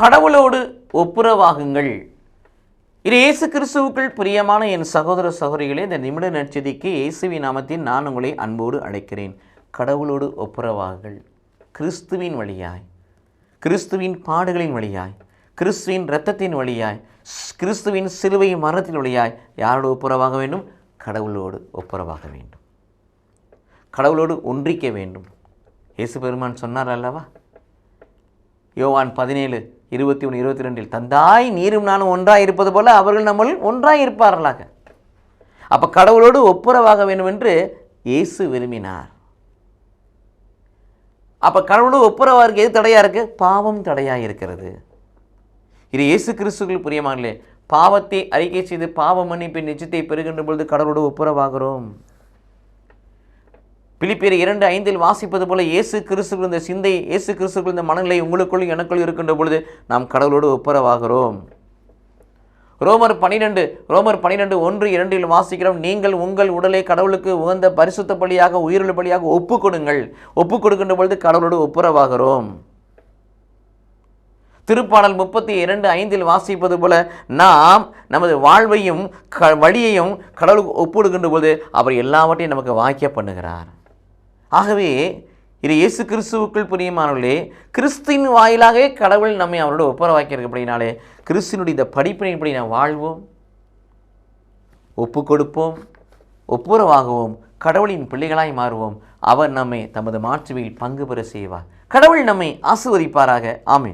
கடவுளோடு ஒப்புரவாகுங்கள். இது இயேசு கிறிஸ்துவுக்குள் பிரியமான என் சகோதர சகோதரிகளே இந்த நிமிட நற்செய்திக்கு இயேசுவின் நாமத்தில் நான் உங்களை அன்போடு அழைக்கிறேன். கடவுளோடு ஒப்புரவாகுங்கள். கிறிஸ்துவின் வழியாய் கிறிஸ்துவின் பாடுகளின் வழியாய் கிறிஸ்துவின் இரத்தத்தின் வழியாய் கிறிஸ்துவின் சிலுவை மரத்தின் வழியாய் யாரோடு ஒப்புரவாக வேண்டும்? கடவுளோடு ஒப்புரவாக வேண்டும். கடவுளோடு ஒன்றிக்க வேண்டும். இயேசு பெருமான் சொன்னார் அல்லவா? யோவான் பதினேழு இருபத்தி ஒன்று இருபத்தி ரெண்டில் தந்தாய் நீரும் நானும் ஒன்றாக இருப்பது போல அவர்கள் நம்மள் ஒன்றாக இருப்பார்களாக. அப்போ கடவுளோடு ஒப்புரவாக வேண்டும் என்று இயேசு விரும்பினார். அப்போ கடவுளோடு ஒப்புரவாக இருக்க எது தடையாக இருக்கு? பாவம் தடையாக இருக்கிறது. இது இயேசு கிறிஸ்துக்குள் புரியமாங்களே பாவத்தை அறிக்கை செய்து பாவ மன்னிப்பின் நிச்சயத்தை பெறுகின்ற பொழுது கடவுளோடு ஒப்புரவாகிறோம். பிலிப்பியர் இரண்டு ஐந்தில் வாசிப்பது போல இயேசு கிறிஸ்துக்குள் இந்த சிந்தை இயேசு கிறிஸ்துக்குள் இந்த மனநிலை உங்களுக்குள் எனக்குள் இருக்கின்ற பொழுது நாம் கடவுளோடு ஒப்புரவாகிறோம். ரோமர் பனிரெண்டு ரோமர் பனிரெண்டு ஒன்று இரண்டில் வாசிக்கிறோம் நீங்கள் உங்கள் உடலை கடவுளுக்கு உகந்த பரிசுத்த பலியாக உயிருள்ள பலியாக ஒப்பு கொடுங்கள். ஒப்பு கொடுக்கின்ற பொழுது கடவுளோடு ஒப்புரவாகிறோம். திருப்பாடல் முப்பத்தி இரண்டு ஐந்தில் வாசிப்பது போல நாம் நமது வாழ்வையும் க வழியையும் கடவுளுக்கு ஒப்புடுகின்ற போது அவர் எல்லாவற்றையும் நமக்கு வாக்கிய பண்ணுகிறார். ஆகவே இது இயேசு கிறிஸ்துவுக்குள் புரியுமானவர்களே கிறிஸ்தின் வாயிலாகவே கடவுள் நம்மை அவரோட ஒப்புரவாக்கியிருக்கப்படினாலே கிறிஸ்தினுடைய இந்த படிப்பினைப்படி நாம் வாழ்வோம்? ஒப்பு கொடுப்போம் ஒப்புரவாகுவோம் கடவுளின் பிள்ளைகளாய் மாறுவோம். அவர் நம்மை தமது மாற்றுவில் பங்கு பெற செய்வார். கடவுள் நம்மை ஆசிர்வதிப்பாராக. ஆமீன்.